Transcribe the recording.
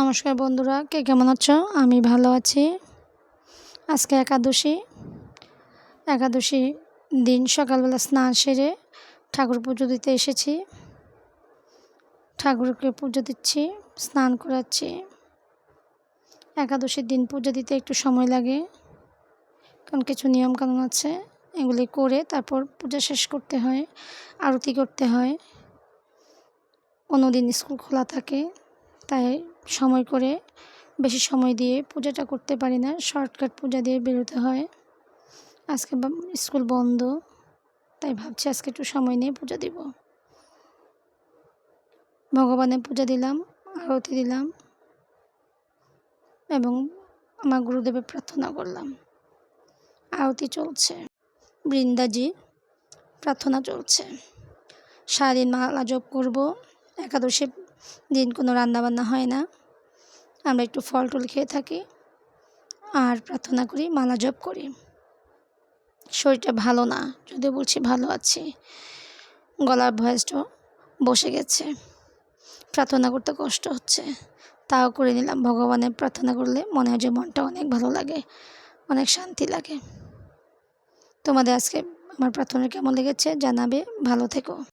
নমস্কার বন্ধুরা, কে কেমন আছো? আমি ভালো আছি। আজকে একাদশী। একাদশী দিন সকালবেলা স্নান সেরে ঠাকুর পুজো দিতে এসেছি। ঠাকুরকে পুজো দিচ্ছি, স্নান করাচ্ছি। একাদশীর দিন পুজো দিতে একটু সময় লাগে, কারণ কিছু নিয়মকানুন আছে। এগুলি করে তারপর পূজা শেষ করতে হয়, আরতি করতে হয়। অন্যদিন স্কুল খোলা থাকে তাই সময় করে বেশি সময় দিয়ে পূজাটা করতে পারি না। শর্টকাট পূজা দিয়ে বেরোতে হয়। আজকে স্কুল বন্ধ, তাই ভাবছি আজকে একটু সময় নিয়ে পূজা দিব। ভগবানের পূজা দিলাম, আরতি দিলাম এবং আমার গুরুদেবের প্রার্থনা করলাম। আরতি চলছে। বৃন্দাজি, প্রার্থনা চলছে। সারাদিন মালা জপ করব, একাদশী দিন কোনো রান্নাবান্না হয় না। আমরা একটু ফল টল খেয়ে থাকি আর প্রার্থনা করি, মালা জপ করি। শরীরটা ভালো না, যদিও বলছি ভালো আছি। গলার ভয়েসটা বসে গেছে। প্রার্থনা করতে কষ্ট হচ্ছে। তাও করে নিলাম, ভগবানের প্রার্থনা করলে মনে হয় যে মনটা অনেক ভালো লাগে, অনেক শান্তি লাগে। তোমাদের আজকে আমার প্রার্থনা কেমন লেগেছে জানাবে, ভালো থেকো।